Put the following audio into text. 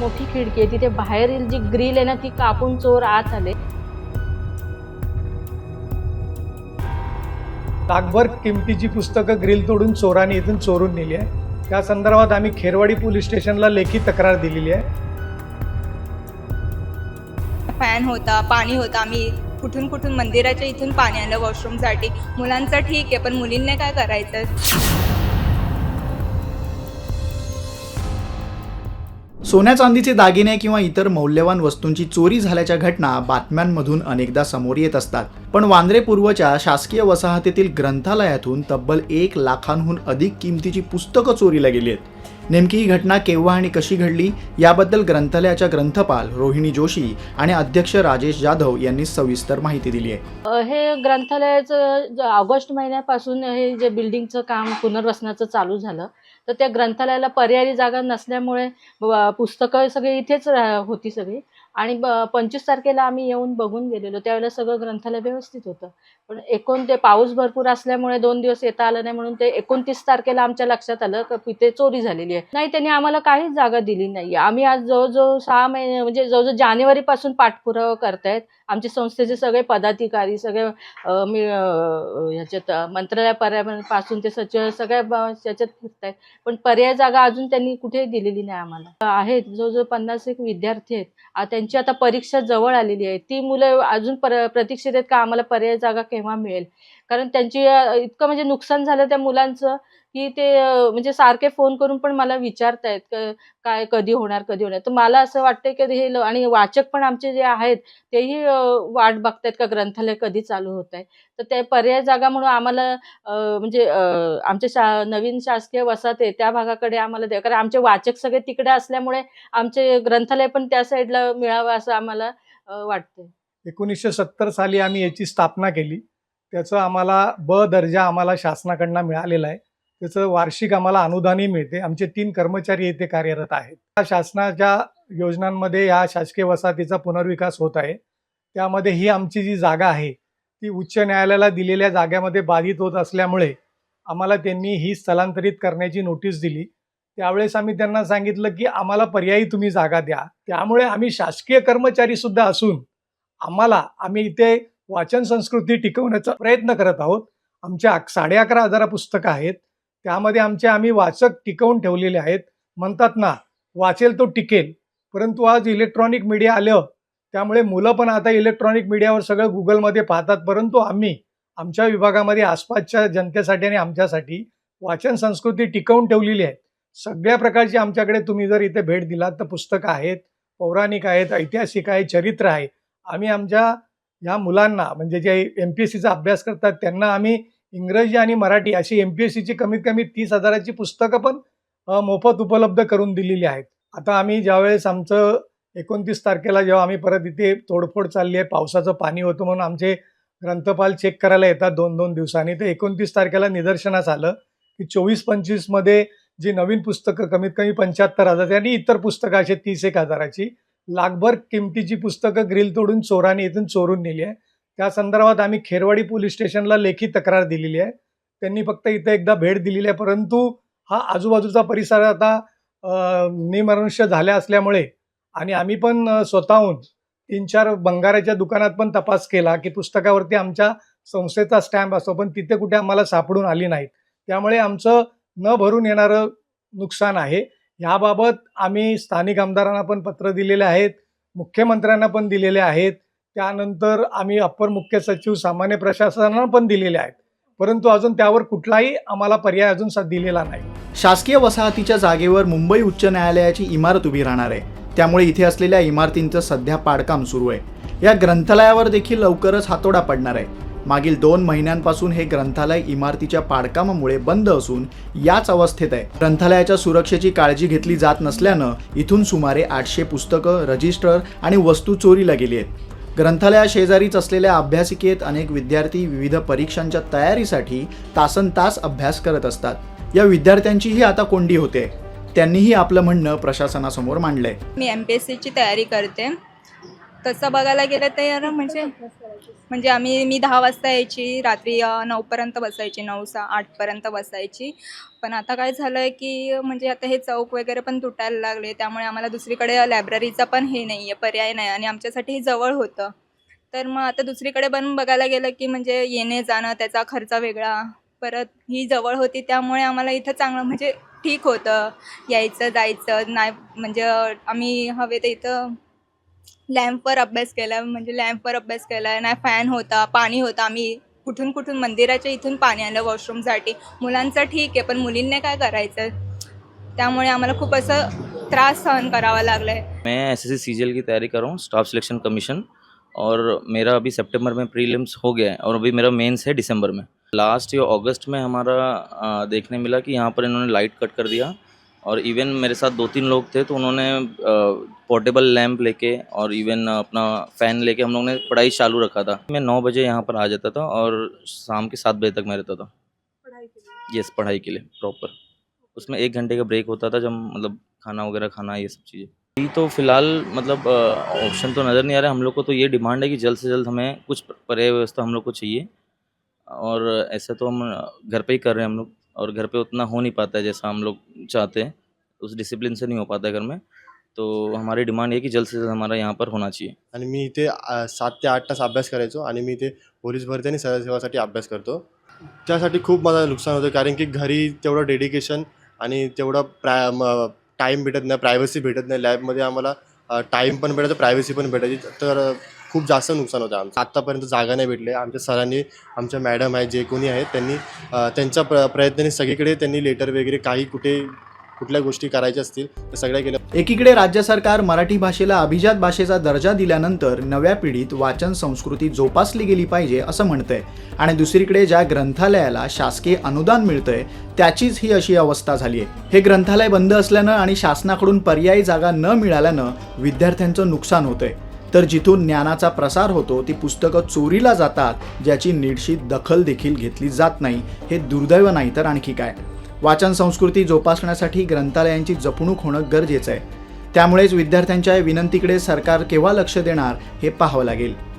मोठी खिडकी आहे. तिथे बाहेरील जी ग्रिल आहे ना ती कापून चोर आत आले. लाखभर किमतीची पुस्तकं ग्रिल तोडून चोरांनी इथून चोरून नेली आहे. त्या संदर्भात आम्ही खेरवाडी पोलीस स्टेशनला लेखी तक्रार दिलेली आहे. फॅन होता पाणी होतं. आम्ही कुठून कुठून मंदिराच्या इथून पाणी आणलं वॉशरूमसाठी मुलांचं ठीक आहे पण मुलींनी काय करायचं? सोन्या चांदीचे दागिने किंवा इतर मौल्यवान वस्तूंची चोरी झाल्याच्या घटना बातम्यांमधून अनेकदा समोर येत असतात. पण वांद्रे पूर्वच्या शासकीय वसाहतीतील ग्रंथालयातून तब्बल एक लाखांहून अधिक किमतीची पुस्तकं चोरीला गेली आहेत. नेमकी ही घटना केव्हा आणि कशी घडली याबद्दल ग्रंथालयाच्या ग्रंथपाल रोहिणी जोशी आणि अध्यक्ष राजेश जाधव यांनी सविस्तर माहिती दिली आहे. हे ग्रंथालयाचं ज- ऑगस्ट महिन्यापासून हे जे बिल्डिंगचं काम पुनर्वसनाचं चालू झालं तर त्या ग्रंथालयाला पर्यायी जागा नसल्यामुळे पुस्तकं सगळी इथेच रा- होती सगळी. आणि ब पंचवीस तारखेला आम्ही येऊन बघून गेलेलो. त्यावेळेला सगळं ग्रंथालय व्यवस्थित होतं. पण एकूण ते पाऊस भरपूर असल्यामुळे दोन दिवस येता आलं नाही म्हणून ते एकोणतीस तारखेला आमच्या लक्षात आलं की तिथे चोरी झालेली आहे. नाही त्यांनी आम्हाला काहीच जागा दिली नाही आम्ही आज जवळजवळ सहा महिने म्हणजे जवळजवळ जानेवारीपासून पाठपुरावा करतायत. आमचे संस्थेचे सगळे पदाधिकारी सगळे मी ह्याच्यात मंत्रालय पर्यावरणापासून ते सचिव सगळ्या ब- ह्याच्यात फिरतायत. पण पर्याय जागा अजून त्यांनी कुठेही दिलेली नाही आम्हाला. आहेत जवळजवळ पन्नास एक विद्यार्थी आहेत. आता त्यांची आता परीक्षा जवळ आलेली आहे. ती मुलं अजून पर प्रतीक्षेत आहेत का? आम्हाला पर्याय जागा केव्हा मिळेल? कारण त्यांची इतकं म्हणजे नुकसान झालं त्या मुलांचं की ते म्हणजे सारखे फोन करून पण मला विचारतायत काय कधी होणार कधी होणार. तर मला असं वाटतंय की हे ल- आणि वाचक पण आमचे जे आहेत तेही वाट बघतायत का ग्रंथालय कधी चालू होत आहे तर ते पर्याय जागा म्हणून आम्हाला म्हणजे आमच्या शा नवीन शासकीय वसाहत आहे त्या भागाकडे आम्हाला द्या. कारण आमचे वाचक सगळे तिकडे असल्यामुळे आमचे ग्रंथालय पण त्या साईडला मिळावं असं आम्हाला अ, वाटतंय. एकोणीसशे सत्तर साली आम्ही याची स्थापना केली. त्याचं आम्हाला ब दर्जा आम्हाला शासनाकडनं मिळालेला आहे. त्याचं वार्षिक आम्हाला अनुदानही मिळते. आमचे तीन कर्मचारी येथे कार्यरत आहेत. या शासनाच्या योजनांमध्ये या शासकीय वसाहतीचा पुनर्विकास होत आहे. त्यामध्ये ही आमची जी जागा आहे ती उच्च न्यायालयाला दिलेल्या जाग्यामध्ये बाधित होत असल्यामुळे आम्हाला त्यांनी ही स्थलांतरित करण्याची नोटीस दिली. त्यावेळेस आम्ही त्यांना सांगितलं की आम्हाला पर्यायी तुम्ही जागा द्या. त्यामुळे आम्ही शासकीय कर्मचारी सुद्धा असून आम्हाला आम्ही इथे वाचन संस्कृती टिकवण्याचा प्रयत्न करत आहोत. आमच्या साडे अकरा हजारा पुस्तकं आहेत. त्यामध्ये आमचे आम्ही वाचक टिकवून ठेवलेले आहेत. म्हणतात ना वाचेल तो टिकेल. परंतु आज इलेक्ट्रॉनिक मीडिया आलं. त्यामुळे मुलं पण आता इलेक्ट्रॉनिक मीडियावर सगळं गुगलमध्ये पाहतात. परंतु आम्ही आमच्या विभागामध्ये आसपासच्या जनतेसाठी आणि आमच्यासाठी वाचन संस्कृती टिकवून ठेवलेली आहे. सगळ्या प्रकारची आमच्याकडे तुम्ही जर इथे भेट दिलात तर पुस्तकं आहेत पौराणिक आहेत ऐतिहासिक आहे चरित्र आहे. आम्ही आमच्या या मुलांना म्हणजे जे एम पी एस सीचा अभ्यास करतात त्यांना आम्ही इंग्रजी आणि मराठी अशी एम पी एस सीची कमीत कमी तीस हजाराची पुस्तकं पण मोफत उपलब्ध करून दिलेली आहेत. आता आम्ही ज्यावेळेस आमचं एकोणतीस तारखेला जेव्हा आम्ही परत इथे तोडफोड चालली आहे पावसाचं पाणी होतं म्हणून आमचे ग्रंथपाल चेक करायला येतात दोन दोन दिवसांनी. तर एकोणतीस तारखेला निदर्शनास आलं की चोवीस पंचवीसमध्ये जी नवीन पुस्तकं कमीत कमी पंच्याहत्तर हजाराची आणि इतर पुस्तकं असे तीस एक हजाराची लाखभर किमतीची पुस्तकं ग्रिल तोडून चोरांनी इथून चोरून नेली आहे. त्या संदर्भात आम्ही खेरवाडी पोलीस स्टेशनला लेखी तक्रार दिलेली आहे. त्यांनी फक्त इथं एकदा भेट दिलेली आहे परंतु हा आजूबाजूचा परिसर आता निमनुष्य झाल्या असल्यामुळे आणि आम्ही पण स्वतःहून तीन चार बंगाराच्या दुकानात पण तपास केला की पुस्तकावरती आमच्या संस्थेचा स्टॅम्प असतो पण तिथे कुठे आम्हाला सापडून आली नाहीत. त्यामुळे आमचं न भरून येणारं नुकसान आहे. ह्याबाबत आम्ही स्थानिक आमदारांना पण पत्र दिलेले आहेत मुख्यमंत्र्यांना पण दिलेले आहेत. त्यानंतर आम्ही अप्पर मुख्य सचिव सामान्य प्रशासनाला पण दिलेले आहेत. परंतु अजून त्यावर कुठलाही आम्हाला पर्याय अजून दिलेला नाही. शासकीय वसाहतीच्या जागेवर मुंबई उच्च न्यायालयाची इमारत उभी राहणार आहे. त्यामुळे इथे असलेल्या इमारतींचं सध्या पाडकाम सुरू आहे. या ग्रंथालयावर देखील लवकरच हातोडा पडणार आहे. मागील दोन महिन्यांपासून हे ग्रंथालय इमारतीच्या पाडकामामुळे बंद असून याच अवस्थेत आहे. ग्रंथालयाच्या सुरक्षेची काळजी घेतली जात नसल्यानं इथून सुमारे आठशे पुस्तकं रजिस्टर आणि वस्तू चोरीला गेली आहेत. ग्रंथालया शेजारीच असलेल्या अभ्यासिकेत अनेक विद्यार्थी विविध परीक्षांच्या तयारीसाठी तासन तास अभ्यास करत असतात. या विद्यार्थ्यांचीही आता कोंडी होते. त्यांनीही आपलं म्हणणं प्रशासनासमोर मांडलंय. मी एम पी एस सीची तयारी करते. तसं बघायला गेलं तर म्हणजे म्हणजे आम्ही मी दहा वाजता यायची रात्री नऊपर्यंत बसायची नऊ सहा आठपर्यंत बसायची. पण आता काय झालं आहे की म्हणजे आता हे चौक वगैरे पण तुटायला लागले त्यामुळे आम्हाला दुसरीकडे लायब्ररीचा पण हे नाही आहे पर्याय नाही. आणि आमच्यासाठी हे जवळ होतं. तर मग आता दुसरीकडे पण बघायला गेलं की म्हणजे येणे जाणं त्याचा खर्च वेगळा. परत ही जवळ होती त्यामुळे आम्हाला इथं चांगलं म्हणजे ठीक होतं. यायचं जायचं नाही म्हणजे आम्ही हवे तर इथं लॅम्पवर अभ्यास केला म्हणजे लॅम्पवर अभ्यास केला नाही फॅन होता पाणी होतं. आम्ही कुठून कुठून मंदिराच्या इथून पाणी आलं वॉशरूमसाठी मुलांचं ठीक आहे पण मुलींनी काय करायचं? त्यामुळे आम्हाला खूप असं त्रास सहन करावा लागला आहे मैं एस एस सी की तैयारी कर रहा हूँ स्टाफ सिलेक्शन कमीशन और मेरा अभी सितंबर में प्रीलिम्स हो गया है और अभी मेरा मेंस है दिसंबर में। लास्ट ईयर अगस्त में हमारा देखने मिला कि यहाँ पर इन्होंने लाइट कट कर दिया। और इवन मेरे साथ दो तीन लोग थे तो उन्होंने पोर्टेबल लैंप लेके और इवन अपना फ़ैन लेके हम लोग ने पढ़ाई चालू रखा था। मैं नौ बजे यहाँ पर आ जाता था और शाम के सात बजे तक मैं रहता था। यस पढ़ाई के लिए प्रॉपर उसमें एक घंटे का ब्रेक होता था जब मतलब खाना वगैरह खाना ये सब चीज़ें। अभी तो फ़िलहाल मतलब ऑप्शन तो नज़र नहीं आ रहा। हम लोग को तो ये डिमांड है कि जल्द से जल्द हमें कुछ पर्याय व्यवस्था हम लोग को चाहिए। और ऐसा तो हम घर पे ही कर रहे हैं हम लोग। और घर पे उतना हो नहीं पाता है जैसा हम लोग चाहते हैं। उस डिसिप्लिन से नहीं हो पाता है घर में। तो हमारी डिमांड है की जल्द से जल्द हमारा यहाँ पर होना चाहिए। आणि मी इथे सात ते आठ तास अभ्यास करायचो आणि मी इथे पोलीस भरती आणि सरळ सेवासाठी अभ्यास करतो. त्यासाठी खूप माझं नुकसान होतं कारण की घरी तेवढं डेडिकेशन आणि तेवढं प्राय टाईम भेटत नाही प्रायव्हसी भेटत नाही. लॅबमध्ये आम्हाला टाईम पण भेटायचं प्रायव्हसी पण भेटायची. तर खूप जास्त नुकसान होतं आमचं. आत्तापर्यंत जागा नाही भेटले. आमच्या सरांनी आमच्या मॅडम आहे जे कोणी आहेत त्यांनी त्यांच्या प्र प्रयत्नाने सगळीकडे त्यांनी लेटर वगैरे काही कुठे कुठल्या गोष्टी करायच्या असतील तर सगळ्या केल्या. एकीकडे राज्य सरकार मराठी भाषेला अभिजात भाषेचा दर्जा दिल्यानंतर नव्या पिढीत वाचन संस्कृती जोपासली गेली पाहिजे असं म्हणतंय. आणि दुसरीकडे ज्या ग्रंथालयाला शासकीय अनुदान मिळतंय त्याचीच ही अशी अवस्था झाली आहे हे ग्रंथालय बंद असल्यानं आणि शासनाकडून पर्यायी जागा न मिळाल्यानं विद्यार्थ्यांचं नुकसान होतंय. तर जिथून ज्ञानाचा प्रसार होतो ती पुस्तकं चोरीला जातात ज्याची नीडशीत दखल देखील घेतली जात नाही. हे दुर्दैव नाही तर आणखी काय? वाचन संस्कृती जोपासण्यासाठी ग्रंथालयांची जपणूक होणं गरजेचं आहे. त्यामुळेच विद्यार्थ्यांच्या या विनंतीकडे सरकार केव्हा लक्ष देणार हे पाहावं लागेल.